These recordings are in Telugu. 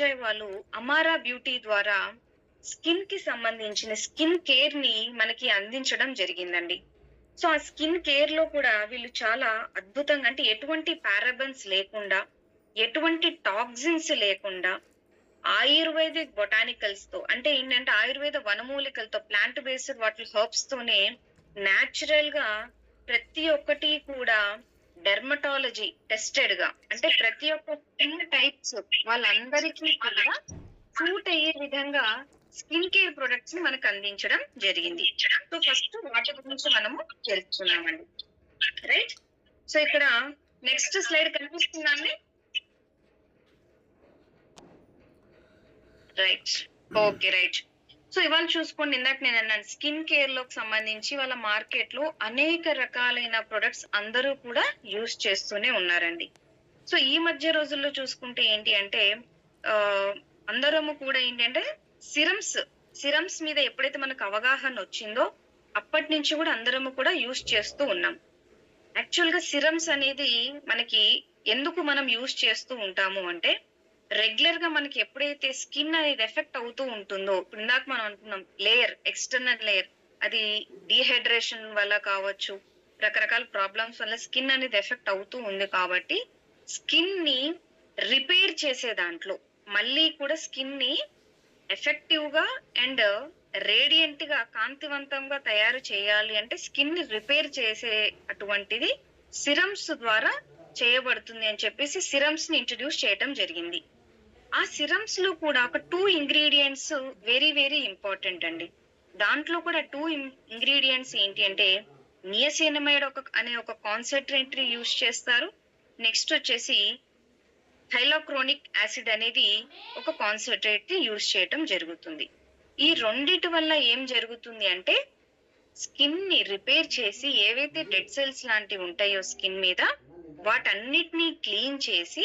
విజయ్ వాళ్ళు అమారా బ్యూటీ ద్వారా స్కిన్కి సంబంధించిన స్కిన్ కేర్ని మనకి అందించడం జరిగిందండి. సో ఆ స్కిన్ కేర్లో కూడా వీళ్ళు చాలా అద్భుతంగా అంటే ఎటువంటి పారాబన్స్ లేకుండా ఎటువంటి టాక్సిన్స్ లేకుండా ఆయుర్వేదిక్ బొటానికల్స్తో అంటే ఏంటంటే ఆయుర్వేద వనమూలికలతో ప్లాంట్ బేస్డ్ వాటి హర్బ్స్ తోనే న్యాచురల్గా ప్రతి ఒక్కటి కూడా డెర్మటాలజీ టెస్టెడ్గా. అంటే ప్రతి ఒక్క స్కిన్ టైప్స్ వాళ్ళందరికీ కూడా సూట్ అయ్యే విధంగా స్కిన్ కేర్ ప్రొడక్ట్స్ని మనకు అందించడం జరిగింది. సో ఫస్ట్ వాటి గురించి మనము తెలుసుకున్నామండి. రైట్ సో ఇక్కడ నెక్స్ట్ స్లైడ్ కనిపిస్తుందండి రైట్ ఓకే రైట్ సో ఇవాళ చూసుకోండి ఇందాక నేను అన్నాను స్కిన్ కేర్లోకి సంబంధించి వాళ్ళ మార్కెట్లో అనేక రకాలైన ప్రొడక్ట్స్ అందరూ కూడా యూజ్ చేస్తూనే ఉన్నారండి. సో ఈ మధ్య రోజుల్లో చూసుకుంటే ఏంటి అంటే అందరము కూడా ఏంటంటే సిరమ్స్ సిరమ్స్ మీద ఎప్పుడైతే మనకు అవగాహన వచ్చిందో అప్పటి నుంచి కూడా అందరము కూడా యూజ్ చేస్తూ ఉన్నాం. యాక్చువల్గా సిరమ్స్ అనేది మనకి ఎందుకు మనం యూజ్ చేస్తూ ఉంటాము అంటే రెగ్యులర్గా మనకి ఎప్పుడైతే స్కిన్ అనేది ఎఫెక్ట్ అవుతూ ఉంటుందో ఇప్పుడు ఇందాక మనం అనుకున్నాం లేయర్ ఎక్స్టర్నల్ లేయర్ అది డీహైడ్రేషన్ వల్ల కావచ్చు రకరకాల ప్రాబ్లమ్స్ వల్ల స్కిన్ అనేది ఎఫెక్ట్ అవుతూ ఉంది కాబట్టి స్కిన్ని రిపేర్ చేసే దాంట్లో మళ్ళీ కూడా స్కిన్ని ఎఫెక్టివ్గా అండ్ రేడియంట్గా కాంతివంతంగా తయారు చేయాలి అంటే స్కిన్ని రిపేర్ చేసే అటువంటిది సిరమ్స్ ద్వారా చేయబడుతుంది అని చెప్పేసి సిరమ్స్ని ఇంట్రడ్యూస్ చేయడం జరిగింది. ఆ సిరమ్స్లో కూడా ఒక two ingredients very very important అండి. దాంట్లో కూడా టూ ఇంగ్రీడియంట్స్ ఏంటి అంటే నియసినమైడ్ ఒక అనే ఒక కాన్సన్ట్రేటరీ యూజ్ చేస్తారు. నెక్స్ట్ వచ్చేసి థైలోక్రోనిక్ యాసిడ్ అనేది ఒక కాన్సన్ట్రేట్ యూజ్ చేయటం జరుగుతుంది. ఈ రెండిటి వల్ల ఏం జరుగుతుంది అంటే స్కిన్ని రిపేర్ చేసి ఏవైతే డెడ్ సెల్స్ లాంటివి ఉంటాయో స్కిన్ మీద వాటన్నిటిని క్లీన్ చేసి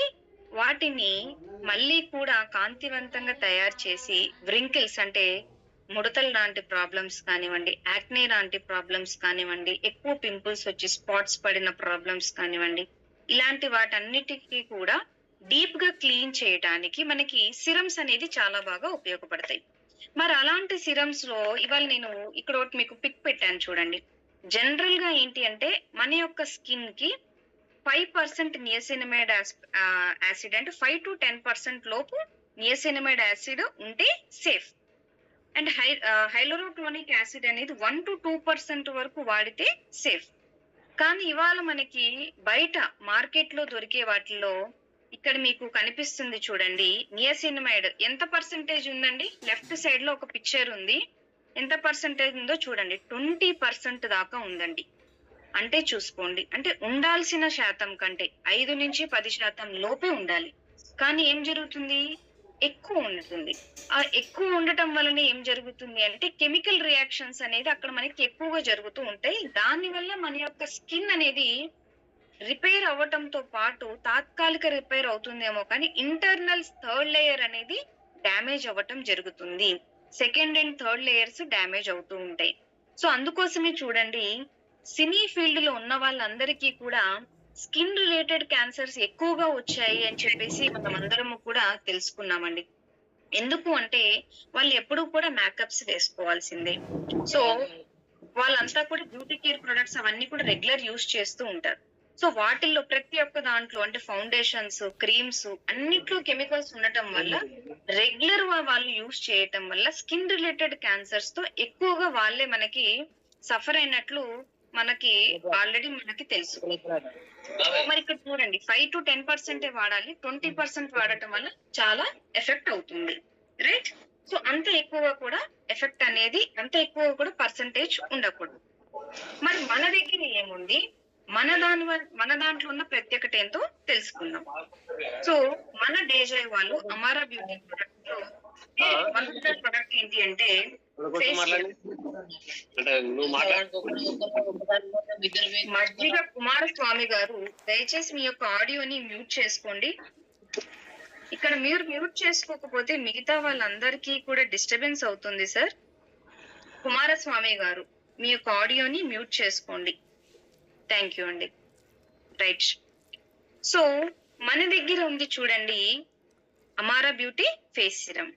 వాటిని మళ్ళీ కూడా కాంతివంతంగా తయారు చేసి వ్రింకిల్స్ అంటే ముడతలు లాంటి ప్రాబ్లమ్స్ కానివ్వండి యాక్నే లాంటి ప్రాబ్లమ్స్ కానివ్వండి ఎక్కువ పింపుల్స్ వచ్చి స్పాట్స్ పడిన ప్రాబ్లమ్స్ కానివ్వండి ఇలాంటి వాటన్నిటికీ కూడా డీప్గా క్లీన్ చేయడానికి మనకి సిరమ్స్ అనేది చాలా బాగా ఉపయోగపడతాయి. మరి అలాంటి సిరమ్స్లో ఇవాళ నేను ఇక్కడ ఒకటి మీకు పిక్ పెట్టాను చూడండి. జనరల్గా ఏంటి అంటే మన యొక్క స్కిన్కి ఫైవ్ పర్సెంట్ నియసినమైడ్ యాసిడ్ అంటే ఫైవ్ టు టెన్ పర్సెంట్ లోపు నియసినమైడ్ యాసిడ్ ఉంటే safe and hy hyaluronic acid అనేది వన్ టు టూ పర్సెంట్ వరకు వాడితే సేఫ్ కానీ ఇవాళ మనకి బయట మార్కెట్లో దొరికే వాటిలో ఇక్కడ మీకు కనిపిస్తుంది చూడండి నియసినమైడ్ ఎంత పర్సెంటేజ్ ఉందండి? లెఫ్ట్ సైడ్లో ఒక పిక్చర్ ఉంది. ఎంత పర్సెంటేజ్ ఉందో చూడండి ట్వంటీ పర్సెంట్ దాకా ఉందండి. అంటే చూసుకోండి. అంటే ఉండాల్సిన శాతం కంటే ఐదు నుంచి పది శాతం లోపే ఉండాలి. కానీ ఏం జరుగుతుంది? ఎక్కువ ఉంటుంది ఆ ఎక్కువ ఉండటం వలన ఏం జరుగుతుంది అంటే కెమికల్ రియాక్షన్స్ అనేది అక్కడ మనకి ఎక్కువగా జరుగుతూ ఉంటాయి. దాని వల్ల మన యొక్క స్కిన్ అనేది రిపేర్ అవ్వటంతో పాటు తాత్కాలిక రిపేర్ అవుతుందేమో కానీ ఇంటర్నల్ థర్డ్ లేయర్ అనేది డ్యామేజ్ అవ్వటం జరుగుతుంది. Second and third layers damage అవుతూ ఉంటాయి. సో అందుకోసమే చూడండి సినీ ఫీల్డ్లో ఉన్న వాళ్ళందరికీ కూడా స్కిన్ రిలేటెడ్ క్యాన్సర్స్ ఎక్కువగా వచ్చాయి అని చెప్పేసి మనం అందరము కూడా తెలుసుకున్నామండి. ఎందుకు అంటే వాళ్ళు ఎప్పుడు కూడా మేకప్స్ వేసుకోవాల్సిందే. సో వాళ్ళంతా కూడా బ్యూటీ కేర్ ప్రొడక్ట్స్ అవన్నీ కూడా రెగ్యులర్ యూస్ చేస్తూ ఉంటారు. సో వాటిల్లో ప్రతి ఒక్క దాంట్లో అంటే ఫౌండేషన్స్ క్రీమ్స్ అన్నిట్లో కెమికల్స్ ఉండటం వల్ల రెగ్యులర్ వాళ్ళు యూస్ చేయటం వల్ల స్కిన్ రిలేటెడ్ క్యాన్సర్స్తో ఎక్కువగా వాళ్ళే మనకి సఫర్ అయినట్లు మనకి ఆల్రెడీ మనకి తెలుసు. మరి ఇక్కడ చూడండి ఫైవ్ టు టెన్ పర్సెంటే వాడాలి ట్వంటీ పర్సెంట్ వాడటం వల్ల చాలా ఎఫెక్ట్ అవుతుంది రైట్ సో అంత ఎక్కువగా కూడా ఎఫెక్ట్ అనేది అంత ఎక్కువగా కూడా పర్సంటేజ్ ఉండకూడదు. మరి మన దగ్గర ఏముంది? మన దాని వల్ల- మన దాంట్లో ఉన్న ప్రత్యేకత ఏంటో తెలుసుకుందాం. సో మన డేజాయ్ వాళ్ళు అమారా బ్యూటీ ప్రొడక్ట్లో ప్రొడక్ట్ ఏంటి అంటే మజ్జిగ కుమారస్వామి గారు దయచేసి మీ యొక్క ఆడియోని మ్యూట్ చేసుకోండి. ఇక్కడ మీరు మ్యూట్ చేసుకోకపోతే మిగతా వాళ్ళందరికీ కూడా డిస్టర్బెన్స్ అవుతుంది సార్. కుమారస్వామి గారు మీ యొక్క ఆడియోని మ్యూట్ చేసుకోండి. థ్యాంక్ యూ అండి. రైట్ సో మన దగ్గర ఉంది చూడండి Amara beauty face serum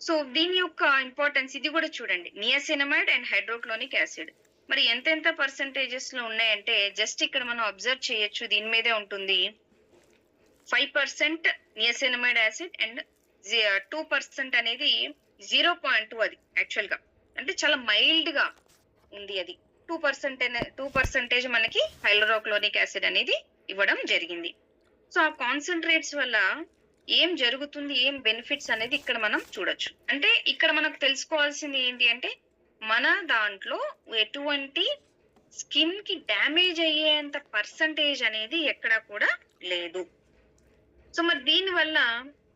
so దీని యొక్క ఇంపార్టెన్స్ ఇది కూడా చూడండి. నియాసినమైడ్ అండ్ హైడ్రోక్లోనిక్ యాసిడ్ మరి ఎంతెంత పర్సంటేజెస్లో ఉన్నాయంటే జస్ట్ ఇక్కడ మనం అబ్జర్వ్ చేయొచ్చు దీని మీదే ఉంటుంది. Five percent niacinamide acid and two percent అనేది జీరో పాయింట్ టూ అది యాక్చువల్గా. అంటే చాలా మైల్డ్గా ఉంది అది. టూ పర్సెంట్ టూ పర్సెంటేజ్ మనకి హైలోరోక్లోనిక్ యాసిడ్ అనేది ఇవ్వడం జరిగింది. సో ఆ కాన్సన్ట్రేట్స్ వల్ల ఏం జరుగుతుంది ఏం బెనిఫిట్స్ అనేది ఇక్కడ మనం చూడొచ్చు. అంటే ఇక్కడ మనకు తెలుసుకోవాల్సింది ఏంటి అంటే మన దాంట్లో ఎటువంటి స్కిన్కి డ్యామేజ్ అయ్యేంత పర్సంటేజ్ అనేది ఎక్కడ కూడా లేదు. సో మరి దీని వల్ల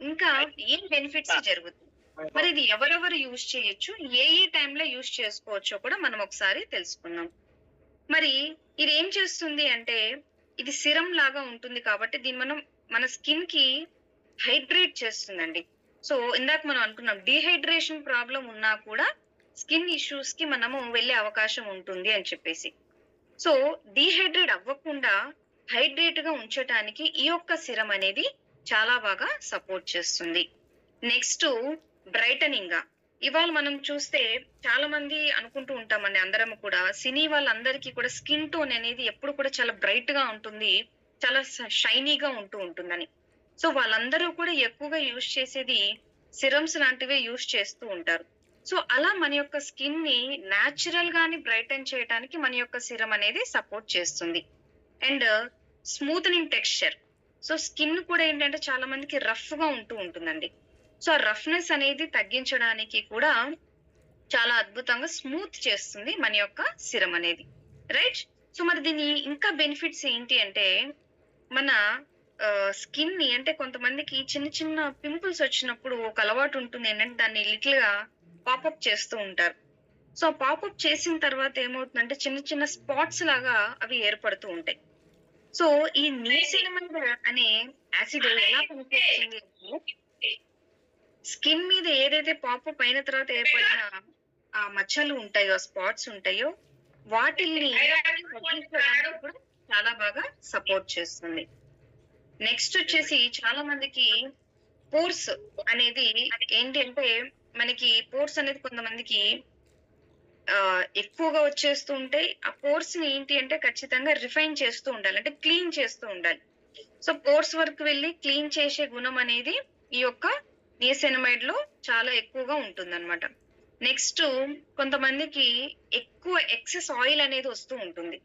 ఇంకా ఏం బెనిఫిట్స్ జరుగుతుంది? మరి ఇది ఎవరెవరు యూజ్ చేయొచ్చు? ఏ ఏ టైంలో యూజ్ చేసుకోవచ్చో కూడా మనం ఒకసారి తెలుసుకుందాం. మరి ఇది ఏం చేస్తుంది అంటే ఇది సిరం లాగా ఉంటుంది కాబట్టి దీన్ని మనం మన స్కిన్కి హైడ్రేట్ చేస్తుందండి. సో ఇందాక మనం అనుకున్నాం డిహైడ్రేషన్ ప్రాబ్లం ఉన్నా కూడా స్కిన్ ఇష్యూస్కి మనము వెళ్ళే అవకాశం ఉంటుంది అని చెప్పేసి. సో డిహైడ్రేట్ అవ్వకుండా హైడ్రేట్గా ఉంచటానికి ఈ యొక్క సిరం అనేది చాలా బాగా సపోర్ట్ చేస్తుంది. Next brightening. గా ఇవాళ మనం చూస్తే చాలా మంది అనుకుంటూ ఉంటామండి అందరం కూడా సినీ వాళ్ళందరికీ కూడా స్కిన్ టోన్ అనేది ఎప్పుడు కూడా చాలా బ్రైట్గా ఉంటుంది చాలా షైనీగా ఉంటూ ఉంటుందని. సో వాళ్ళందరూ కూడా ఎక్కువగా యూజ్ చేసేది సిరమ్స్ లాంటివే యూజ్ చేస్తూ ఉంటారు. సో అలా మన యొక్క స్కిన్ని న్యాచురల్ గాని బ్రైటన్ చేయడానికి మన యొక్క సిరం అనేది సపోర్ట్ చేస్తుంది. And smoothening texture. So skin కూడా ఏంటంటే చాలా మందికి రఫ్గా ఉంటూ ఉంటుందండి. సో ఆ రఫ్నెస్ అనేది తగ్గించడానికి కూడా చాలా అద్భుతంగా స్మూత్ చేస్తుంది మన యొక్క సిరం అనేది. రైట్? సో మరి దీని ఇంకా బెనిఫిట్స్ ఏంటి అంటే మన స్కిన్ని అంటే కొంతమందికి చిన్న చిన్న పింపుల్స్ వచ్చినప్పుడు ఒక అలవాటు ఉంటుంది ఏంటంటే దాన్ని లిటిల్గా పాపప్ చేస్తూ ఉంటారు. సో పాపప్ చేసిన తర్వాత ఏమవుతుందంటే చిన్న చిన్న స్పాట్స్ లాగా అవి ఏర్పడుతూ ఉంటాయి. సో ఈ నీసినమైడ్ అనే యాసిడ్ ఎలా పనిచేస్తుంది స్కిన్ మీద ఏదైతే పాపప్ అయిన తర్వాత ఏర్పడిన ఆ మచ్చలు ఉంటాయో స్పాట్స్ ఉంటాయో వాటిల్ని చాలా బాగా సపోర్ట్ చేస్తుంది. నెక్స్ట్ వచ్చేసి చాలా మందికి పోర్స్ అనేది ఏంటంటే మనకి పోర్స్ అనేది కొంతమందికి ఆ ఎక్కువగా వచ్చేస్తూ ఉంటాయి. ఆ పోర్స్ని ఏంటి అంటే ఖచ్చితంగా రిఫైన్ చేస్తూ ఉండాలి. అంటే క్లీన్ చేస్తూ ఉండాలి. సో పోర్స్ వరకు వెళ్ళి క్లీన్ చేసే గుణం అనేది ఈ యొక్క నియసెనమైడ్లో చాలా ఎక్కువగా ఉంటుంది నెక్స్ట్ కొంతమందికి ఎక్కువ ఎక్సెస్ ఆయిల్ అనేది వస్తూ ఉంటుంది.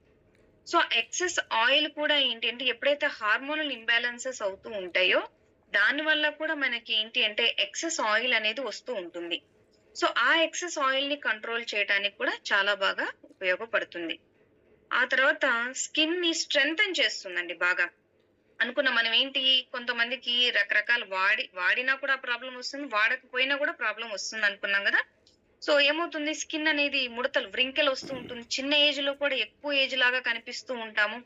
సో ఎక్సెస్ ఆయిల్ కూడా ఏంటి అంటే ఎప్పుడైతే హార్మోనల్ ఇంబ్యాలెన్సెస్ అవుతూ ఉంటాయో దాని వల్ల కూడా మనకి ఏంటి అంటే ఎక్సెస్ ఆయిల్ అనేది వస్తూ ఉంటుంది. సో ఆ ఎక్సెస్ ఆయిల్ని కంట్రోల్ చేయడానికి కూడా చాలా బాగా ఉపయోగపడుతుంది. ఆ తర్వాత స్కిన్ని స్ట్రెంగ్తన్ చేస్తుందండి బాగా. అనుకున్న మనం ఏంటి కొంతమందికి రకరకాల వాడి వాడినా కూడా ప్రాబ్లం వస్తుంది వాడకపోయినా కూడా ప్రాబ్లం వస్తుంది అనుకున్నాం కదా? సో ఏమవుతుంది? స్కిన్ అనేది ముడతలు వ్రింకెల్ వస్తూ ఉంటుంది. చిన్న ఏజ్లో కూడా ఎక్కువ ఏజ్ లాగా కనిపిస్తూ ఉంటాము.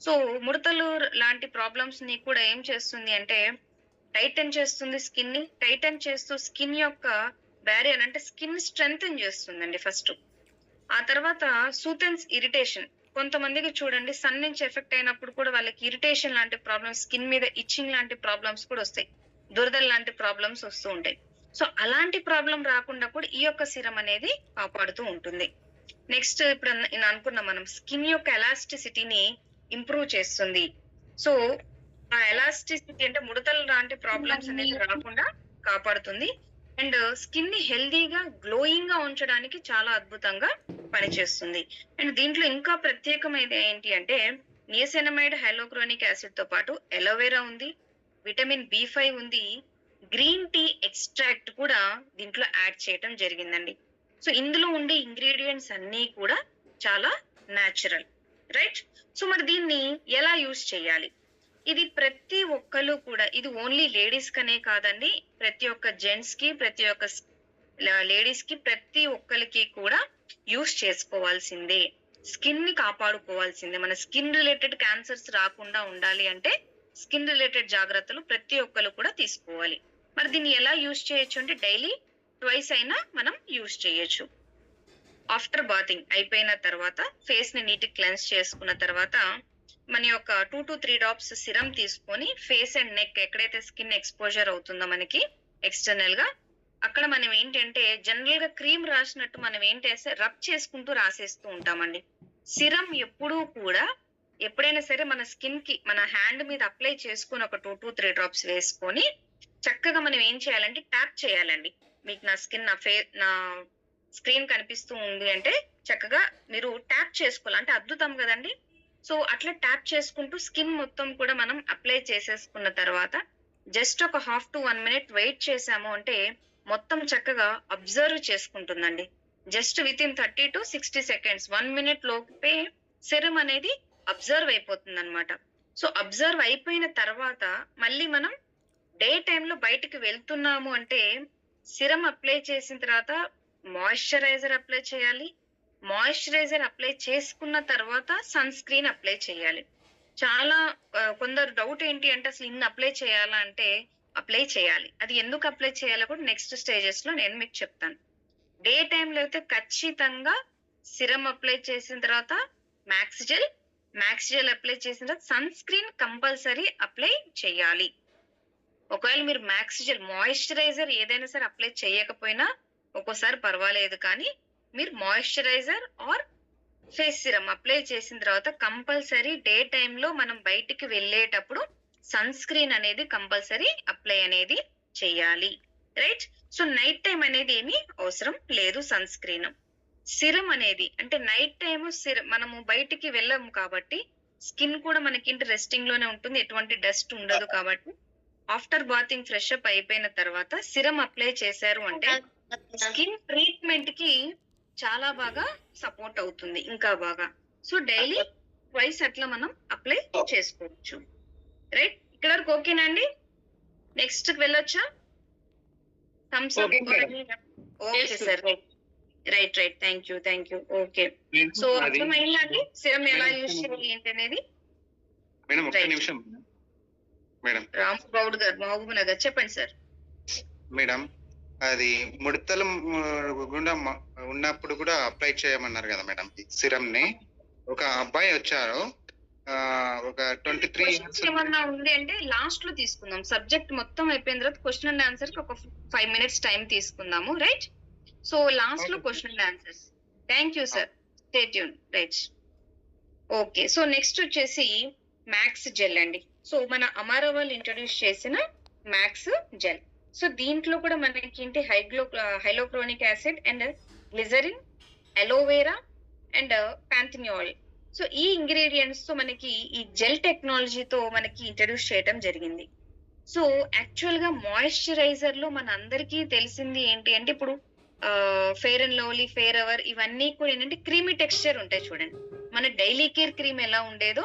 సో ముడతలు లాంటి ప్రాబ్లమ్స్ని కూడా ఏం చేస్తుంది అంటే టైటన్ చేస్తుంది స్కిన్ని టైటన్ చేస్తూ స్కిన్ యొక్క బ్యారియర్ అంటే స్కిన్ స్ట్రెంగ్తన్ చేస్తుందండి ఫస్ట్. ఆ తర్వాత సూతెన్స్ ఇరిటేషన్. కొంతమందికి చూడండి సన్ నుంచి ఎఫెక్ట్ అయినప్పుడు కూడా వాళ్ళకి ఇరిటేషన్ లాంటి ప్రాబ్లమ్స్ స్కిన్ మీద ఇచ్చింగ్ లాంటి ప్రాబ్లమ్స్ కూడా వస్తాయి. దురదలు లాంటి ప్రాబ్లమ్స్ వస్తూ ఉంటాయి. సో అలాంటి ప్రాబ్లం రాకుండా కూడా ఈ యొక్క సిరం అనేది కాపాడుతూ ఉంటుంది. నెక్స్ట్ ఇప్పుడు నేను అనుకున్న మనం స్కిన్ యొక్క ఎలాస్టిసిటీని ఇంప్రూవ్ చేస్తుంది. సో ఆ ఎలాస్టిసిటీ అంటే ముడతలు లాంటి ప్రాబ్లమ్స్ అనేది రాకుండా కాపాడుతుంది. అండ్ స్కిన్ని హెల్దీగా గ్లోయింగ్గా ఉంచడానికి చాలా అద్భుతంగా పనిచేస్తుంది. అండ్ దీంట్లో ఇంకా ప్రత్యేకమైనది ఏంటి అంటే నియసెనమైడ్ హైలోక్రోనిక్ యాసిడ్తో పాటు ఎలోవెరా ఉంది విటమిన్ బి ఫైవ్ ఉంది గ్రీన్ టీ ఎక్స్ట్రాక్ట్ కూడా దీంట్లో యాడ్ చేయటం జరిగిందండి. సో ఇందులో ఉండే ఇంగ్రీడియంట్స్ అన్నీ కూడా చాలా న్యాచురల్ రైట్? సో మరి దీన్ని ఎలా యూజ్ చేయాలి? ఇది ప్రతి ఒక్కరు కూడా ఇది ఓన్లీ లేడీస్ కనే కాదండి ప్రతి ఒక్క జెంట్స్కి ప్రతి ఒక్క లేడీస్కి ప్రతి ఒక్కరికి కూడా యూజ్ చేసుకోవాల్సిందే. స్కిన్ని కాపాడుకోవాల్సిందే. మన స్కిన్ రిలేటెడ్ క్యాన్సర్స్ రాకుండా ఉండాలి అంటే స్కిన్ రిలేటెడ్ జాగ్రత్తలు ప్రతి ఒక్కరు కూడా తీసుకోవాలి. మరి దీన్ని ఎలా యూజ్ చేయొచ్చు అంటే డైలీ ట్వైస్ అయినా మనం యూజ్ చేయొచ్చు. ఆఫ్టర్ బాతింగ్ అయిపోయిన తర్వాత ఫేస్ని నీట్ క్లెన్స్ చేసుకున్న తర్వాత మన యొక్క two to three drops serum తీసుకొని ఫేస్ అండ్ నెక్ ఎక్కడైతే స్కిన్ ఎక్స్పోజర్ అవుతుందో మనకి ఎక్స్టర్నల్గా అక్కడ మనం ఏంటంటే జనరల్గా క్రీమ్ రాసినట్టు మనం ఏంటేస్తే రబ్ చేసుకుంటూ రాసేస్తూ ఉంటామండి. సిరం ఎప్పుడూ కూడా ఎప్పుడైనా సరే మన స్కిన్కి మన హ్యాండ్ మీద అప్లై చేసుకుని ఒక టూ టు త్రీ డ్రాప్స్ వేసుకొని చక్కగా మనం ఏం చేయాలంటే ట్యాప్ చేయాలండి. మీకు నా స్కిన్ నా ఫే నా స్క్రీన్ కనిపిస్తూ ఉంది అంటే చక్కగా మీరు ట్యాప్ చేసుకోవాలి. అంటే అద్భుతం కదండి. సో అట్లా ట్యాప్ చేసుకుంటూ స్కిన్ మొత్తం కూడా మనం అప్లై చేసేసుకున్న తర్వాత జస్ట్ ఒక half to one minute wait చేసాము అంటే మొత్తం చక్కగా observe చేసుకుంటుందండి. Just within thirty to sixty seconds one minute లోపే సెరం అనేది అబ్జర్వ్ అయిపోతుంది అనమాట సో అబ్జర్వ్ అయిపోయిన తర్వాత మళ్ళీ మనం డే టైంలో బయటికి వెళ్తున్నాము అంటే సిరం అప్లై చేసిన తర్వాత మాయిశ్చరైజర్ అప్లై చేయాలి. మాయిశ్చరైజర్ అప్లై చేసుకున్న తర్వాత సన్ స్క్రీన్ అప్లై చేయాలి. చాలా కొందరు డౌట్ ఏంటి అంటే అసలు ఇన్ని అప్లై చేయాలా అంటే అప్లై చేయాలి. అది ఎందుకు అప్లై చేయాలో కూడా నెక్స్ట్ స్టేజెస్లో నేను మీకు చెప్తాను. డే టైంలో అయితే ఖచ్చితంగా సిరం అప్లై చేసిన తర్వాత మ్యాక్సిజెల్ మ్యాక్సిజెల్ జెల్ అప్లై చేసిన తర్వాత సన్ స్క్రీన్ కంపల్సరీ అప్లై చేయాలి. ఒకవేళ మీరు మ్యాక్స్ జెల్ మాయిశ్చరైజర్ ఏదైనా సరే అప్లై చేయకపోయినా ఒక్కోసారి పర్వాలేదు కానీ మీరు moisturiser or face serum apply చేసిన తర్వాత కంపల్సరీ డే టైంలో మనం బయటికి వెళ్ళేటప్పుడు సన్ స్క్రీన్ అనేది కంపల్సరీ అప్లై అనేది చేయాలి. రైట్? సో నైట్ టైం అనేది ఏమీ అవసరం లేదు సన్ స్క్రీన్. సిరం అనేది అంటే నైట్ టైం సిరం మనము బయటికి వెళ్ళము కాబట్టి స్కిన్ కూడా మనకి ఇంటి రెస్టింగ్లోనే ఉంటుంది ఎటువంటి డస్ట్ ఉండదు కాబట్టి ఆఫ్టర్ బాతింగ్ ఫ్రెష్ అప్ అయిపోయిన తర్వాత సిరం అప్లై చేశారు అంటే స్కిన్ ట్రీట్మెంట్కి చాలా బాగా సపోర్ట్ అవుతుంది ఇంకా బాగా. సో డైలీ ట్వైస్ అట్లా మనం అప్లై చేసుకోవచ్చు. రైట్? ఇక్కడ వరకు ఓకేనా అండి? నెక్స్ట్ వెళ్ళొచ్చా? Thumbs up. Okay sir. Right right. Thank you thank you. Okay. So అది అర్థమైందా అండి? సిరం ఎలా యూజ్ చేయాలి ఏంటి అనేది? మేడం ఒక్క. నిమిషం. మేడం. రామ్ గౌడ్ గారు మహబూబ్ నగర్ చెప్పండి సార్. మేడం అది ముడతలు గుండా ఉన్నప్పుడు కూడా అప్లై చేయమన్నారు కదా మేడం సిరం ని ఒక అబ్బాయి వచ్చారు. ఒక ట్వంటీ త్రీ ఏమన్నా ఉంది అంటే లాస్ట్లో తీసుకుందాం. సబ్జెక్ట్ మొత్తం అయిపోయిన తర్వాత క్వశ్చన్ అండ్ ఆన్సర్కి ఒక ఫైవ్ మినిట్స్ టైం తీసుకుందాము రైట్ సో లాస్ట్లో. Question and answers thank you sir stay tune right okay so next వచ్చేసి మ్యాక్స్ జెల్ అండి. సో మన అమారా వాళ్ళు ఇంట్రడ్యూస్ చేసిన మ్యాక్స్ జెల్ సో దీంట్లో కూడా మనకి ఏంటి హైగ్లో hyaluronic acid and glycerin aloe vera and panthenol so ఈ ఇంగ్రీడియంట్స్తో మనకి ఈ జెల్ టెక్నాలజీతో మనకి ఇంట్రడ్యూస్ చేయడం జరిగింది. సో యాక్చువల్గా మాయిశ్చరైజర్లో మన అందరికీ తెలిసింది ఏంటి అంటే ఇప్పుడు fair and lovely fair hour ఇవన్నీ కూడా ఏంటంటే క్రీమీ టెక్స్చర్ ఉంటాయి చూడండి. మన డైలీ కేర్ క్రీమ్ ఎలా ఉండేదో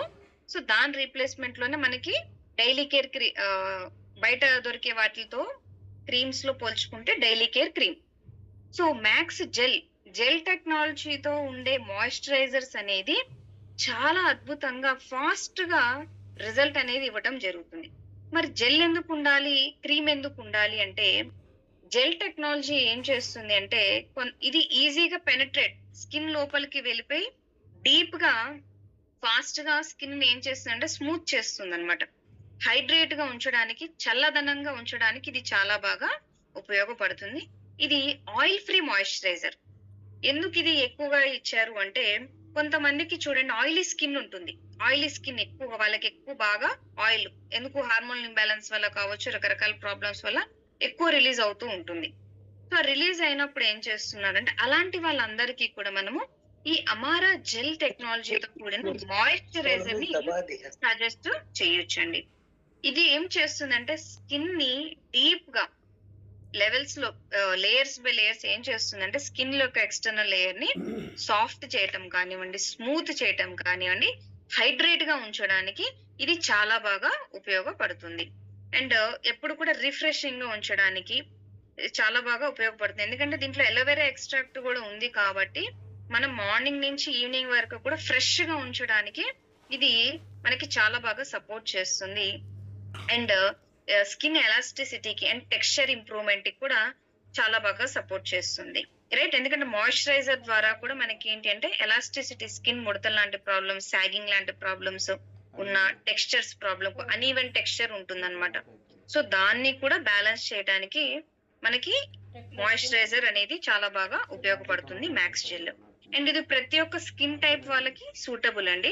సో దాని రీప్లేస్మెంట్లోనే మనకి డైలీ కేర్ క్రీ బయట దొరికే వాటితో క్రీమ్స్లో పోల్చుకుంటే daily care cream so max gel gel టెక్నాలజీతో ఉండే మాయిశ్చరైజర్స్ అనేది చాలా అద్భుతంగా ఫాస్ట్గా రిజల్ట్ అనేది ఇవ్వటం జరుగుతుంది. మరి జెల్ ఎందుకు ఉండాలి క్రీమ్ ఎందుకు ఉండాలి అంటే జెల్ టెక్నాలజీ ఏం చేస్తుంది అంటే కొన్- ఇది ఈజీగా పెనట్రేట్ స్కిన్ లోపలికి వెళ్ళిపోయి డీప్గా ఫాస్ట్గా స్కిన్ ఏం చేస్తుంది అంటే స్మూత్ చేస్తుంది అనమాట హైడ్రేట్గా ఉంచడానికి చల్లదనంగా ఉంచడానికి ఇది చాలా బాగా ఉపయోగపడుతుంది. ఇది ఆయిల్ ఫ్రీ మాయిశ్చరైజర్ ఎందుకు ఇది ఎక్కువగా ఇచ్చారు అంటే కొంతమందికి చూడండి ఆయిలీ స్కిన్ ఉంటుంది. ఆయిలీ స్కిన్ ఎక్కువ వాళ్ళకి ఎక్కువ బాగా ఆయిల్ ఎందుకు హార్మోన్ ఇంబ్యాలెన్స్ వల్ల కావచ్చు రకరకాల ప్రాబ్లమ్స్ వల్ల ఎక్కువ రిలీజ్ అవుతూ ఉంటుంది. సో రిలీజ్ అయినప్పుడు ఏం చేస్తున్నారంటే అలాంటి వాళ్ళందరికీ కూడా మనము ఈ అమారా జెల్ టెక్నాలజీతో కూడిన మాయిశ్చరైజర్ని సజెస్ట్ చేయొచ్చండి. ఇది ఏం చేస్తుందంటే స్కిన్ని డీప్గా లెవెల్స్లో లేయర్స్ బై లేయర్స్ ఏం చేస్తుందంటే స్కిన్ యొక్క ఎక్స్టర్నల్ లేయర్ని సాఫ్ట్ చేయటం కానివ్వండి స్మూత్ చేయటం కానివ్వండి హైడ్రేట్గా ఉంచడానికి ఇది చాలా బాగా ఉపయోగపడుతుంది. అండ్ ఎప్పుడు కూడా రిఫ్రెషింగ్గా ఉంచడానికి చాలా బాగా ఉపయోగపడుతుంది. ఎందుకంటే దీంట్లో ఎలోవెరా ఎక్స్ట్రాక్ట్ కూడా ఉంది కాబట్టి మనం మార్నింగ్ నుంచి ఈవినింగ్ వరకు కూడా ఫ్రెష్గా ఉంచడానికి ఇది మనకి చాలా బాగా సపోర్ట్ చేస్తుంది. అండ్ స్కిన్ ఎలాస్టిసిటీకి అండ్ టెక్స్చర్ ఇంప్రూవ్మెంట్కి కూడా చాలా బాగా సపోర్ట్ చేస్తుంది. రైట్? ఎందుకంటే మాయిశ్చరైజర్ ద్వారా కూడా మనకి ఏంటి అంటే ఎలాస్టిసిటీ స్కిన్ ముడతలు లాంటి ప్రాబ్లమ్స్ సాగింగ్ లాంటి ప్రాబ్లమ్స్ ఉన్న టెక్స్చర్స్ ప్రాబ్లం అన్ఈవెన్ టెక్స్చర్ ఉంటుందన్నమాట. సో దాన్ని కూడా బ్యాలెన్స్ చేయడానికి మనకి మాయిశ్చరైజర్ అనేది చాలా బాగా ఉపయోగపడుతుంది మ్యాక్స్ జెల్. అండ్ ఇది ప్రతి ఒక్క స్కిన్ టైప్ వాళ్ళకి సూటబుల్ అండి.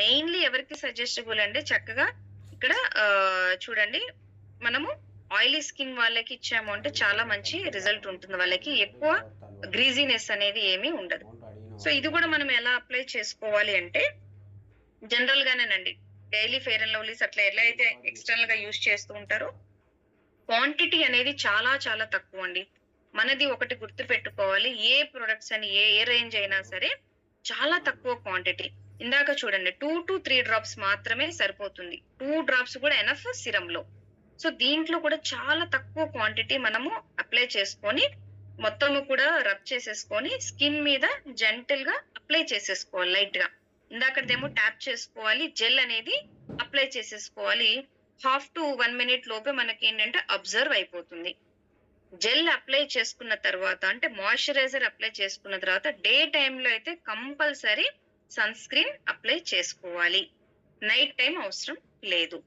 మెయిన్లీ ఎవరికి సజెస్టబుల్ అంటే చక్కగా ఇక్కడ చూడండి మనము ఆయిలీ స్కిన్ వాళ్ళకి ఇచ్చాము అంటే చాలా మంచి రిజల్ట్ ఉంటుంది. వాళ్ళకి ఎక్కువ గ్రీజీనెస్ అనేది ఏమీ ఉండదు. సో ఇది కూడా మనం ఎలా అప్లై చేసుకోవాలి అంటే జనరల్ గానేనండి డైలీ ఫేర్ అండ్ లవ్లీస్ అట్లా ఎలా అయితే ఎక్స్టర్నల్గా యూజ్ చేస్తూ ఉంటారో క్వాంటిటీ అనేది చాలా చాలా తక్కువ అండి మనది ఒకటి గుర్తు పెట్టుకోవాలి ఏ ప్రొడక్ట్స్ అని ఏ ఏ రేంజ్ అయినా సరే చాలా తక్కువ క్వాంటిటీ ఇందాక చూడండి టూ టు త్రీ డ్రాప్స్ మాత్రమే సరిపోతుంది. టూ డ్రాప్స్ కూడా ఎనఫ్ సిరం లో. సో దీంట్లో కూడా చాలా తక్కువ క్వాంటిటీ మనము అప్లై చేసుకొని మొత్తము కూడా రబ్ చేసేసుకొని స్కిన్ మీద జెంటిల్గా అప్లై చేసేసుకోవాలి లైట్గా. ఇందాకదేమో ట్యాప్ చేసుకోవాలి జెల్ అనేది అప్లై చేసేసుకోవాలి. హాఫ్ టు వన్ మినిట్ లోపే మనకి ఏంటంటే అబ్జర్వ్ అయిపోతుంది. జెల్ అప్లై చేసుకున్న తర్వాత అంటే మాయిశ్చరైజర్ అప్లై చేసుకున్న తర్వాత డే లో అయితే కంపల్సరీ సన్ స్క్రీన్ అప్లై చేసుకోవాలి. నైట్ టైం అవసరం లేదు.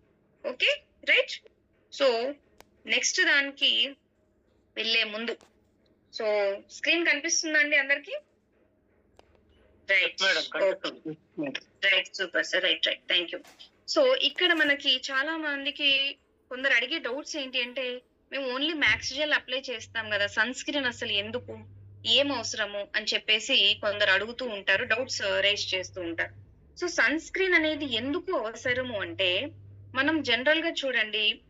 ఓకే? రైట్? సో నెక్స్ట్ దానికి వెళ్ళే ముందు. సో స్క్రీన్ కనిపిస్తుందండి అందరికి? Right. Right super sir. Right right. Thank you so ఇక్కడ మనకి చాలా మందికి కొందరు అడిగే డౌట్స్ ఏంటి అంటే మేము ఓన్లీ మ్యాక్స్ జెల్ అప్లై చేస్తాం కదా సన్ స్క్రీన్ అసలు ఎందుకు? ఏం అవసరము? అని చెప్పేసి కొందరు అడుగుతూ ఉంటారు డౌట్స్ రేస్ uh, చేస్తూ ఉంటారు. సో సన్ స్క్రీన్ అనేది ఎందుకు అవసరము అంటే మనం జనరల్గా చూడండి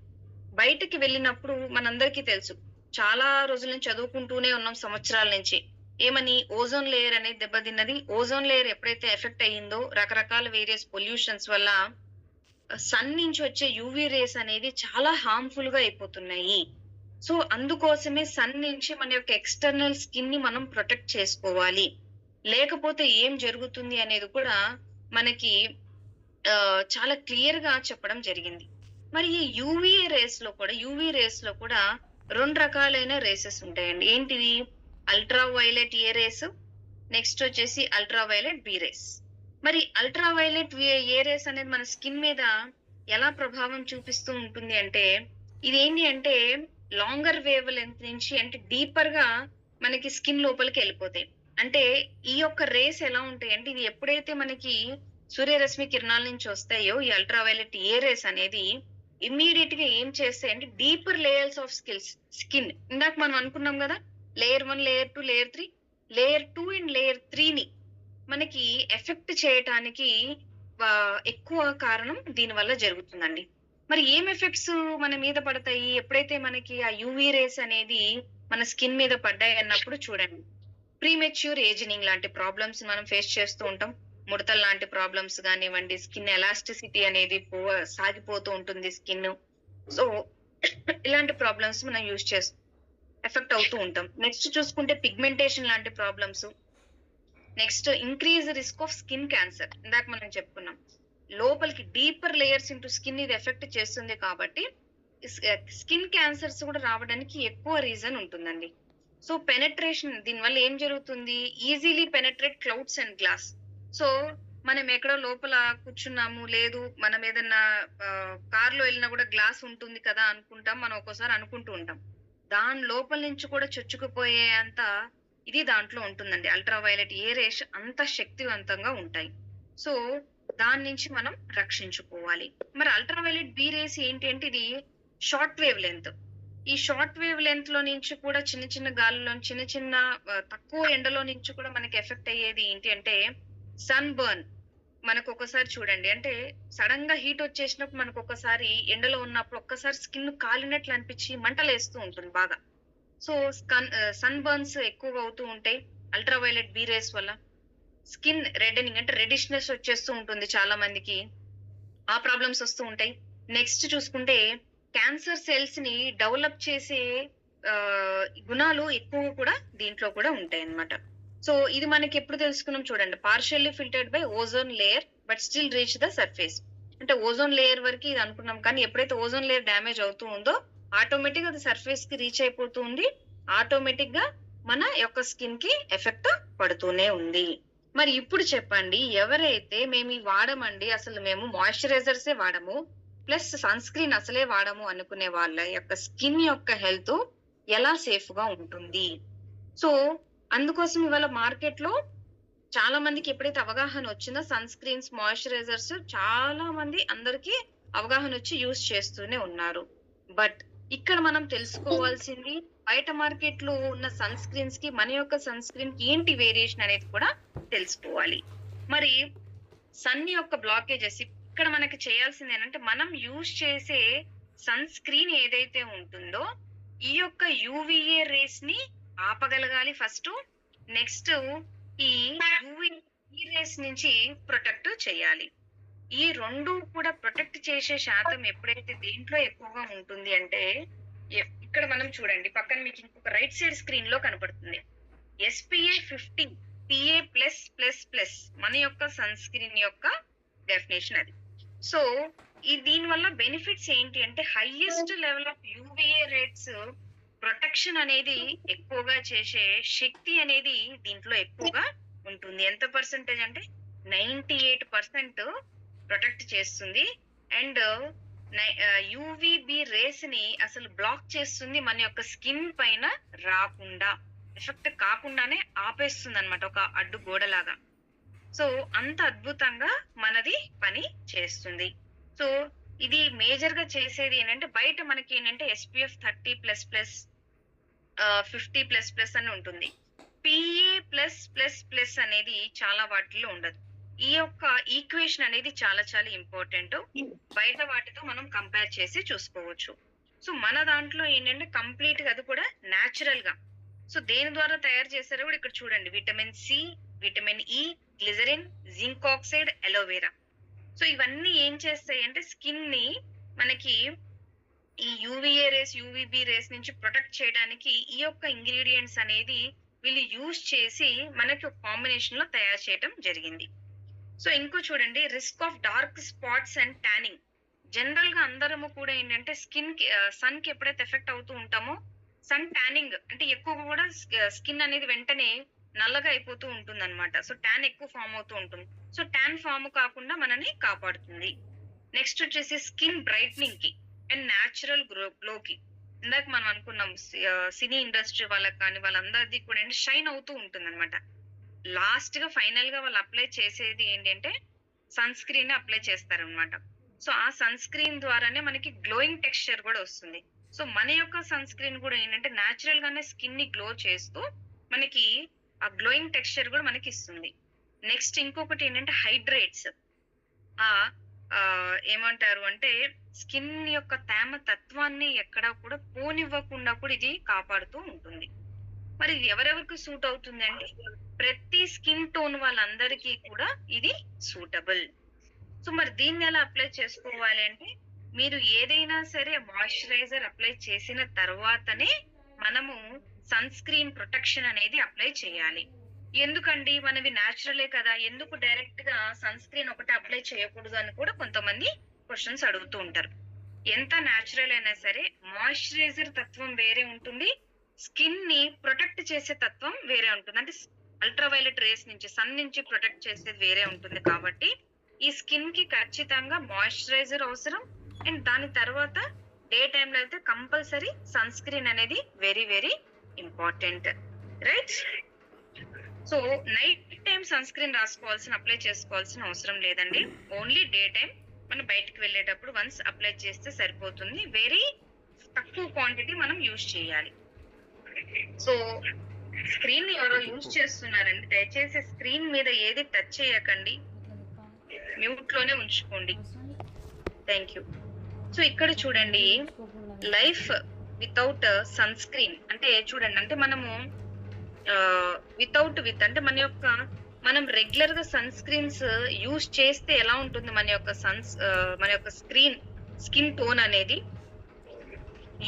బయటకి వెళ్ళినప్పుడు మనందరికీ తెలుసు చాలా రోజుల నుంచి చదువుకుంటూనే ఉన్నాం సంవత్సరాల నుంచి. ఏమని? ఓజోన్ లేయర్ అనేది దెబ్బతిన్నది. ఓజోన్ లేయర్ ఎప్పుడైతే ఎఫెక్ట్ అయ్యిందో రకరకాల వేరియస్ పొల్యూషన్స్ వల్ల సన్ నుంచి వచ్చే యూవీ రేస్ అనేది చాలా హార్మ్ఫుల్గా అయిపోతున్నాయి. సో అందుకోసమే సన్ నుంచి మన యొక్క ఎక్స్టర్నల్ స్కిన్ని మనం ప్రొటెక్ట్ చేసుకోవాలి. లేకపోతే ఏం జరుగుతుంది అనేది కూడా మనకి చాలా క్లియర్గా చెప్పడం జరిగింది. మరి ఈ యూవీ రేస్లో కూడా యూవీ రేస్లో కూడా రెండు రకాలైన రేసెస్ ఉంటాయండి. ఏంటివి? Ultraviolet A rays next వచ్చేసి అల్ట్రా వైలెట్ బి రేస్ మరి అల్ట్రా వైలెట్ ఏ రేస్ అనేది మన స్కిన్ మీద ఎలా ప్రభావం చూపిస్తూ ఉంటుంది అంటే ఇది ఏంటి అంటే లాంగర్ వేవ్ లెంత్ నుంచి అంటే డీపర్గా మనకి స్కిన్ లోపలికి వెళ్ళిపోతాయి. అంటే ఈ యొక్క రేస్ ఎలా ఉంటాయి అంటే ఇది ఎప్పుడైతే మనకి సూర్యరశ్మి కిరణాల నుంచి వస్తాయో ఈ అల్ట్రా వైలెట్ ఏ రేస్ అనేది ఇమ్మీడియట్గా ఏం చేస్తాయి అంటే deeper layers of skills skin ఇందాక మనం అనుకున్నాం కదా layer one layer two layer three layer two and layer త్రీని మనకి ఎఫెక్ట్ చేయటానికి ఎక్కువ కారణం దీని వల్ల జరుగుతుందండి. మరి ఏం ఎఫెక్ట్స్ మన మీద పడతాయి? ఎప్పుడైతే మనకి ఆ యూవీ రేస్ అనేది మన స్కిన్ మీద పడ్డాయి అన్నప్పుడు చూడండి. ప్రీమెచ్యూర్ ఏజినింగ్ లాంటి ప్రాబ్లమ్స్ మనం ఫేస్ చేస్తూ ఉంటాం. ముడతలు లాంటి ప్రాబ్లమ్స్ కానివ్వండి స్కిన్ ఎలాస్టిసిటీ అనేది పో సాగిపోతూ ఉంటుంది స్కిన్. సో ఇలాంటి ప్రాబ్లమ్స్ మనం యూజ్ చేస్తాం ఎఫెక్ట్ అవుతూ ఉంటాం. నెక్స్ట్ చూసుకుంటే పిగ్మెంటేషన్ లాంటి problems next increase risk of skin cancer ఇందాక మనం చెప్పుకున్నాం. లోపలికి డీపర్ లేయర్స్ ఇంటూ స్కిన్ ఇది ఎఫెక్ట్ చేస్తుంది కాబట్టి స్కిన్ క్యాన్సర్స్ uh, కూడా రావడానికి ఎక్కువ రీజన్ ఉంటుందండి. సో పెనట్రేషన్ దీనివల్ల ఏం జరుగుతుంది? Easily penetrate clouds and glass so మనం ఎక్కడో లోపల కూర్చున్నాము లేదు మనం ఏదన్నా uh, కార్లో వెళ్ళినా కూడా గ్లాస్ ఉంటుంది కదా అనుకుంటాం మనం ఒక్కోసారి అనుకుంటూ ఉంటాం. దాని లోపల నుంచి కూడా చొచ్చుకుపోయే అంత ఇది దాంట్లో ఉంటుందండి. అల్ట్రా వైలెట్ ఏ రేష్ అంత శక్తివంతంగా ఉంటాయి. సో దాని నుంచి మనం రక్షించుకోవాలి. మరి అల్ట్రా వైలెట్ బి రేస్ ఏంటి అంటే ఇది షార్ట్ వేవ్ లెంత్ ఈ షార్ట్ వేవ్ లెంత్లో నుంచి కూడా చిన్న చిన్న గాలిలో చిన్న చిన్న తక్కువ ఎండలో నుంచి కూడా మనకి ఎఫెక్ట్ అయ్యేది ఏంటి అంటే సన్ బర్న్. మనకు ఒకసారి చూడండి. అంటే సడన్గా హీట్ వచ్చేసినప్పుడు మనకు ఒకసారి ఎండలో ఉన్నప్పుడు ఒక్కసారి స్కిన్ కాలినట్లు అనిపించి మంటలు వేస్తూ ఉంటుంది బాగా. సో స్కన్ సన్ బర్న్స్ ఎక్కువగా అవుతూ ఉంటాయి అల్ట్రా వైలెట్ బీ రేస్ వల్ల స్కిన్ రెడనింగ్ అంటే రెడిష్నెస్ వచ్చేస్తూ ఉంటుంది చాలా మందికి. ఆ ప్రాబ్లమ్స్ వస్తూ ఉంటాయి. నెక్స్ట్ చూసుకుంటే క్యాన్సర్ సెల్స్ని డెవలప్ చేసే గుణాలు ఎక్కువ కూడా దీంట్లో కూడా ఉంటాయి అన్నమాట. సో ఇది మనకి ఎప్పుడు తెలుసుకున్నాం చూడండి. Partially filtered by ozone layer but still reach the surface అంటే ఓజోన్ లేయర్ వరకు ఇది అనుకున్నాం కానీ ఎప్పుడైతే ఓజోన్ లేయర్ డ్యామేజ్ అవుతూ ఉందో ఆటోమేటిక్ అది సర్ఫేస్కి రీచ్ అయిపోతుంది ఆటోమేటిక్గా మన యొక్క స్కిన్కి ఎఫెక్ట్ పడుతూనే ఉంది. మరి ఇప్పుడు చెప్పండి ఎవరైతే మేము వాడమండి అసలు మేము మాయిశ్చరైజర్సే వాడము ప్లస్ సన్ స్క్రీన్ అసలే వాడము అనుకునే వాళ్ళ యొక్క స్కిన్ యొక్క హెల్త్ ఎలా సేఫ్గా ఉంటుంది? సో అందుకోసం ఇవాళ మార్కెట్లో చాలా మందికి ఎప్పుడైతే అవగాహన వచ్చిందో సన్ స్క్రీన్స్ మాయిశ్చరైజర్స్ చాలా మంది అందరికీ అవగాహన వచ్చి యూస్ చేస్తూనే ఉన్నారు. బట్ ఇక్కడ మనం తెలుసుకోవాల్సింది బయట మార్కెట్లో ఉన్న సన్ స్క్రీన్స్కి మన యొక్క సన్ స్క్రీన్కి ఏంటి వేరియేషన్ అనేది కూడా తెలుసుకోవాలి. మరి సన్ యొక్క బ్లాకేజెస్ ఇక్కడ మనకి చేయాల్సింది ఏంటంటే మనం యూజ్ చేసే సన్ స్క్రీన్ ఏదైతే ఉంటుందో ఈ యొక్క యూవిఏ రేస్ని ఆపగలగాలి ఫస్ట్ నెక్స్ట్ ఈ యూవి రేస్ నుంచి ప్రొటెక్ట్ చేయాలి. ఈ రెండు కూడా ప్రొటెక్ట్ చేసే శాతం ఎప్పుడైతే దీంట్లో ఎక్కువగా ఉంటుంది అంటే ఇక్కడ మనం చూడండి పక్కన మీకు ఇంకొక రైట్ సైడ్ స్క్రీన్లో కనపడుతుంది. SPF fifty PA plus plus plus మన యొక్క సన్ స్క్రీన్ యొక్క డెఫినేషన్ అది. సో ఈ దీని వల్ల బెనిఫిట్స్ ఏంటి అంటే highest level of UVA rates protection అనేది ఎక్కువగా చేసే శక్తి అనేది దీంట్లో ఎక్కువగా ఉంటుంది. ఎంత పర్సెంటేజ్ అంటే నైన్టీ ఎయిట్ పర్సెంట్ ప్రొటెక్ట్ చేస్తుంది. అండ్ యూవిబి రేస్ని అసలు బ్లాక్ చేస్తుంది మన యొక్క స్కిన్ పైన రాకుండా. ఎఫెక్ట్ కాకుండానే ఆపేస్తుంది అనమాట ఒక అడ్డు గోడలాగా. సో అంత అద్భుతంగా మనది పని చేస్తుంది. సో ఇది మేజర్గా చేసేది ఏంటంటే బయట మనకి ఏంటంటే SPF thirty plus plus fifty plus plus అని ఉంటుంది. పిఏ ప్లస్ ప్లస్ ప్లస్ అనేది చాలా వాటిలో ఉండదు. ఈ యొక్క ఈక్వేషన్ అనేది చాలా చాలా ఇంపార్టెంట్ బయట వాటితో మనం కంపేర్ చేసి చూసుకోవచ్చు. సో మన దాంట్లో ఏంటంటే కంప్లీట్గా అది కూడా న్యాచురల్గా. సో దేని ద్వారా తయారు చేశారో కూడా ఇక్కడ చూడండి. Vitamin C vitamin E glycerin zinc oxide aloe vera so ఇవన్నీ ఏం చేస్తాయి అంటే స్కిన్ని మనకి ఈ యూవిఏ రేస్ యూవిబి రేస్ నుంచి ప్రొటెక్ట్ చేయడానికి ఈ యొక్క ఇంగ్రీడియంట్స్ అనేది వీళ్ళు యూజ్ చేసి మనకి కాంబినేషన్లో తయారు చేయడం జరిగింది. సో ఇంకో చూడండి risk of dark spots and tanning జనరల్గా అందరము కూడా ఏంటంటే స్కిన్ సన్కి ఎప్పుడైతే ఎఫెక్ట్ అవుతూ ఉంటామో సన్ ట్యానింగ్ అంటే ఎక్కువ కూడా స్కిన్ అనేది వెంటనే నల్లగా అయిపోతూ ఉంటుంది అనమాట సో ట్యాన్ ఎక్కువ ఫామ్ అవుతూ ఉంటుంది. సో ట్యాన్ ఫామ్ కాకుండా మనని కాపాడుతుంది. నెక్స్ట్ వచ్చేసి స్కిన్ బ్రైట్నింగ్కి అండ్ న్యాచురల్ గ్రో గ్లోకి ఇందాక మనం అనుకున్నాం సినీ ఇండస్ట్రీ వాళ్ళకి కానీ వాళ్ళందరిది కూడా షైన్ అవుతూ ఉంటుంది అనమాట లాస్ట్గా ఫైనల్గా వాళ్ళు అప్లై చేసేది ఏంటంటే సన్ స్క్రీన్ అప్లై చేస్తారనమాట సో ఆ సన్ స్క్రీన్ ద్వారానే మనకి గ్లోయింగ్ టెక్స్చర్ కూడా వస్తుంది. సో మన యొక్క సన్ స్క్రీన్ కూడా ఏంటంటే న్యాచురల్ గానే స్కిన్ని గ్లో చేస్తూ మనకి ఆ గ్లోయింగ్ టెక్స్చర్ కూడా మనకి ఇస్తుంది. నెక్స్ట్ ఇంకొకటి ఏంటంటే హైడ్రేట్స్ ఆ ఏమంటారు అంటే స్కిన్ యొక్క తేమ తత్వాన్ని ఎక్కడా కూడా పోనివ్వకుండా కూడా ఇది కాపాడుతూ ఉంటుంది. మరి ఎవరెవరికి సూట్ అవుతుంది అంటే ప్రతి స్కిన్ టోన్ వాళ్ళందరికీ కూడా ఇది సూటబుల్ సో మరి దీన్ని ఎలా అప్లై చేసుకోవాలి అంటే మీరు ఏదైనా సరే మాయిశ్చరైజర్ అప్లై చేసిన తర్వాతనే మనము సన్ స్క్రీన్ ప్రొటెక్షన్ అనేది అప్లై చేయాలి. ఎందుకండి? మనవి న్యాచురలే కదా. ఎందుకు డైరెక్ట్గా సన్ స్క్రీన్ ఒకటి అప్లై చేయకూడదు అని కూడా కొంతమంది క్వశ్చన్స్ అడుగుతూ ఉంటారు. ఎంత న్యాచురల్ అయినా సరే మాయిశ్చరైజర్ తత్వం వేరే ఉంటుంది. స్కిన్ని ప్రొటెక్ట్ చేసే తత్వం వేరే ఉంటుంది. అంటే అల్ట్రావైలెట్ రేస్ నుంచి సన్ నుంచి ప్రొటెక్ట్ చేసేది వేరే ఉంటుంది కాబట్టి ఈ స్కిన్కి ఖచ్చితంగా మాయిశ్చరైజర్ అవసరం. అండ్ దాని తర్వాత డే టైంలో అయితే కంపల్సరీ సన్ స్క్రీన్ అనేది very very important right so night time sunscreen రాసుకోవాల్సిన apply చేసుకోవాల్సిన అవసరం లేదండి. ఓన్లీ డే టైం మనం బయటకు వెళ్ళేటప్పుడు వన్స్ అప్లై చేస్తే సరిపోతుంది. వెరీ తక్కువ క్వాంటిటీ మనం యూజ్ చేయాలి. సో స్క్రీన్ ఎవరో యూజ్ చేస్తున్నారండి. దయచేసి స్క్రీన్ మీద ఏది టచ్ చేయకండి. మ్యూట్లోనే ఉంచుకోండి. థ్యాంక్ యూ సో ఇక్కడ చూడండి. లైఫ్ వితౌట్ సన్ స్క్రీన్ అంటే చూడండి అంటే మనము uh, వితౌట్ విత్ అంటే మన యొక్క మనం రెగ్యులర్గా సన్ స్క్రీన్స్ యూజ్ చేస్తే ఎలా ఉంటుంది మన యొక్క సన్స్ uh, మన యొక్క స్క్రీన్ స్కిన్ టోన్ అనేది?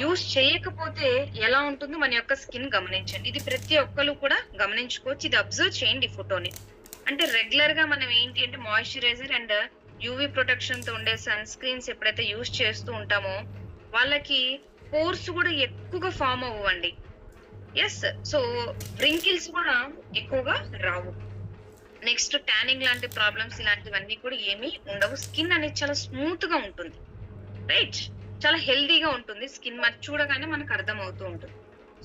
యూస్ చేయకపోతే ఎలా ఉంటుంది మన యొక్క స్కిన్ గమనించండి. ఇది ప్రతి ఒక్కరు కూడా గమనించుకోవచ్చు. ఇది అబ్జర్వ్ చేయండి ఫోటోని అంటే రెగ్యులర్గా మనం ఏంటి అంటే మాయిశ్చరైజర్ అండ్ యూవి ప్రొటెక్షన్తో ఉండే సన్ స్క్రీన్స్ ఎప్పుడైతే యూస్ చేస్తూ ఉంటామో వాళ్ళకి పోర్స్ కూడా ఎక్కువగా ఫామ్ అవ్వండి. ఎస్ సో రింకిల్స్ కూడా ఎక్కువగా రావు. నెక్స్ట్ ట్యానింగ్ లాంటి ప్రాబ్లమ్స్ ఇలాంటివన్నీ కూడా ఏమీ ఉండవు. స్కిన్ అనేది చాలా స్మూత్గా ఉంటుంది. రైట్ చాలా హెల్దీగా ఉంటుంది. స్కిన్ మరి చూడగానే మనకు అర్థం అవుతూ ఉంటుంది.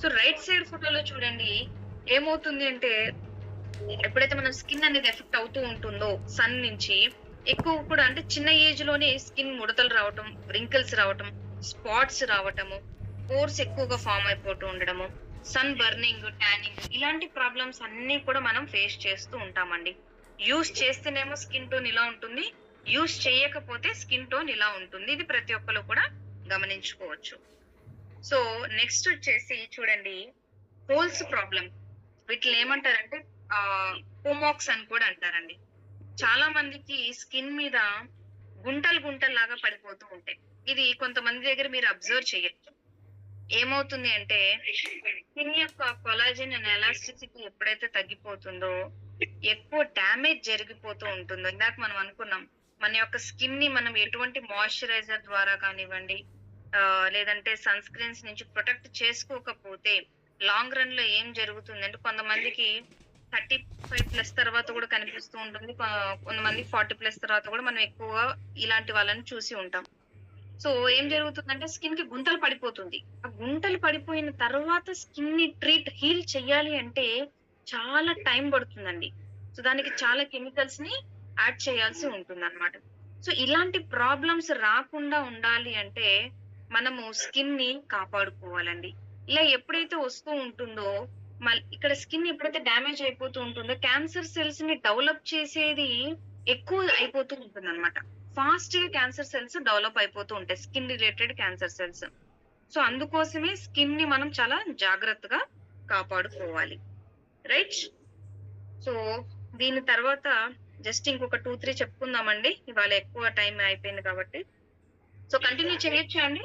సో రైట్ సైడ్ ఫోటోలో చూడండి ఏమవుతుంది అంటే ఎప్పుడైతే మన స్కిన్ అనేది ఎఫెక్ట్ అవుతూ ఉంటుందో సన్ నుంచి ఎక్కువ కూడా అంటే చిన్న ఏజ్లోనే స్కిన్ ముడతలు రావటం రింకిల్స్ రావటం స్పాట్స్ రావటము పోర్స్ ఎక్కువగా ఫామ్ అయిపోతూ ఉండడము సన్ బర్నింగ్ ట్యానింగ్ ఇలాంటి ప్రాబ్లమ్స్ అన్ని కూడా మనం ఫేస్ చేస్తూ ఉంటామండి. యూస్ చేస్తేనేమో స్కిన్ టోన్ ఇలా ఉంటుంది యూస్ చేయకపోతే స్కిన్ టోన్ ఇలా ఉంటుంది. ఇది ప్రతి ఒక్కరు కూడా గమనించుకోవచ్చు. సో నెక్స్ట్ వచ్చేసి చూడండి హోల్స్ ప్రాబ్లం వీటిని ఏమంటారంటే హోమాక్స్ అని కూడా అంటారండి. చాలా మందికి స్కిన్ మీద గుంటలు గుంటలు లాగా పడిపోతూ ఉంటాయి. ఇది కొంతమంది దగ్గర మీరు అబ్జర్వ్ చేయొచ్చు. ఏమవుతుంది అంటే స్కిన్ యొక్క కొలాజిన్ అండ్ ఎలాస్టిసిటీ ఎప్పుడైతే తగ్గిపోతుందో ఎక్కువ డ్యామేజ్ జరిగిపోతూ ఉంటుందో ఇందాక మనం అనుకున్నాం మన యొక్క స్కిన్ని మనం ఎటువంటి మాయిశ్చరైజర్ ద్వారా కానివ్వండి లేదంటే సన్ స్క్రీన్స్ నుంచి ప్రొటెక్ట్ చేసుకోకపోతే లాంగ్ రన్లో ఏం జరుగుతుంది అంటే కొంతమందికి థర్టీ ఫైవ్ ప్లస్ తర్వాత కూడా కనిపిస్తూ ఉంటుంది. కొ- కొంతమంది ఫార్టీ ప్లస్ తర్వాత కూడా మనం ఎక్కువగా ఇలాంటి వాళ్ళని చూసి ఉంటాం. సో ఏం జరుగుతుందంటే స్కిన్కి గుంతలు పడిపోతుంది. ఆ గుంటలు పడిపోయిన తర్వాత స్కిన్ని ట్రీట్ హీల్ చేయాలి అంటే చాలా టైం పడుతుందండి. సో దానికి చాలా కెమికల్స్ని యాడ్ చేయాల్సి ఉంటుంది అనమాట సో ఇలాంటి ప్రాబ్లమ్స్ రాకుండా ఉండాలి అంటే మనము స్కిన్ని కాపాడుకోవాలండి. ఇలా ఎప్పుడైతే వస్తూ ఉంటుందో మళ్ళీ ఇక్కడ స్కిన్ ఎప్పుడైతే డ్యామేజ్ అయిపోతూ ఉంటుందో క్యాన్సర్ సెల్స్ని డెవలప్ చేసేది ఎక్కువ అయిపోతూ ఉంటుంది అనమాట ఫాస్ట్గా క్యాన్సర్ సెల్స్ డెవలప్ అయిపోతూ ఉంటాయి skin related cancer cells so అందుకోసమే స్కిన్ని మనం చాలా జాగ్రత్తగా కాపాడుకోవాలి. రైట్ సో దీని తర్వాత జస్ట్ ఇంకొక టూ త్రీ చెప్పుకుందామండి. ఇవాళ ఎక్కువ టైం అయిపోయింది కాబట్టి. సో కంటిన్యూ చేయొచ్చా అండి?